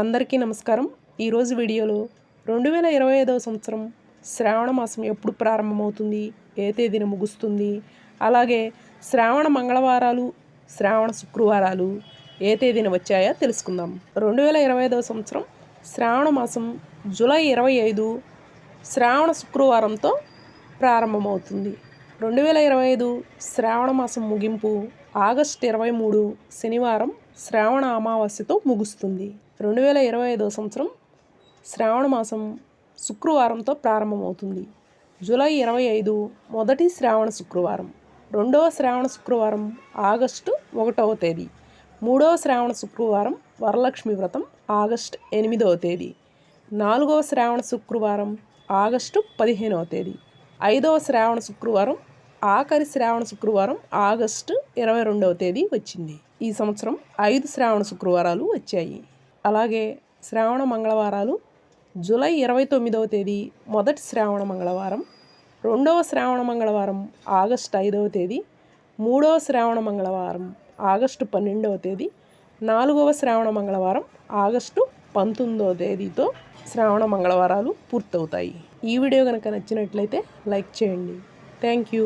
అందరికీ నమస్కారం. ఈరోజు వీడియోలో రెండు వేల ఇరవై ఐదవ సంవత్సరం శ్రావణ మాసం ఎప్పుడు ప్రారంభమవుతుంది? ఏ తేదీన ముగుస్తుంది? అలాగే శ్రావణ మంగళవారాలు శ్రావణ శుక్రవారాలు ఏ తేదీన వచ్చాయో తెలుసుకుందాం. రెండు వేల ఇరవై ఐదవ సంవత్సరం శ్రావణ మాసం జూలై ఇరవై ఐదు శ్రావణ శుక్రవారంతో ప్రారంభమవుతుంది. రెండు వేల ఇరవై ఐదు శ్రావణ మాసం ముగింపు ఆగస్టు ఇరవై మూడు శనివారం శ్రావణ అమావాస్యతో ముగుస్తుంది. రెండు వేల ఇరవై ఐదో సంవత్సరం శ్రావణ మాసం శుక్రవారంతో ప్రారంభమవుతుంది. జూలై ఇరవై ఐదు మొదటి శ్రావణ శుక్రవారం. రెండవ శ్రావణ శుక్రవారం ఆగస్టు ఒకటవ తేదీ. మూడవ శ్రావణ శుక్రవారం వరలక్ష్మి వ్రతం ఆగస్టు ఎనిమిదవ తేదీ. నాలుగవ శ్రావణ శుక్రవారం ఆగస్టు పదిహేనవ తేదీ. ఐదవ శ్రావణ శుక్రవారం ఆఖరి శ్రావణ శుక్రవారం ఆగస్టు ఇరవై రెండవ తేదీ వచ్చింది. ఈ సంవత్సరం ఐదు శ్రావణ శుక్రవారాలు వచ్చాయి. అలాగే శ్రావణ మంగళవారాలు జూలై ఇరవై తొమ్మిదవ తేదీ మొదటి శ్రావణ మంగళవారం రెండవ శ్రావణ మంగళవారం ఆగస్టు ఐదవ తేదీ మూడవ శ్రావణ మంగళవారం ఆగస్టు పన్నెండవ తేదీ నాలుగవ శ్రావణ మంగళవారం ఆగస్టు పంతొమ్మిదవ తేదీతో శ్రావణ మంగళవారాలు పూర్తవుతాయి. ఈ వీడియో కనుక నచ్చినట్లయితే లైక్ చేయండి. Thank you.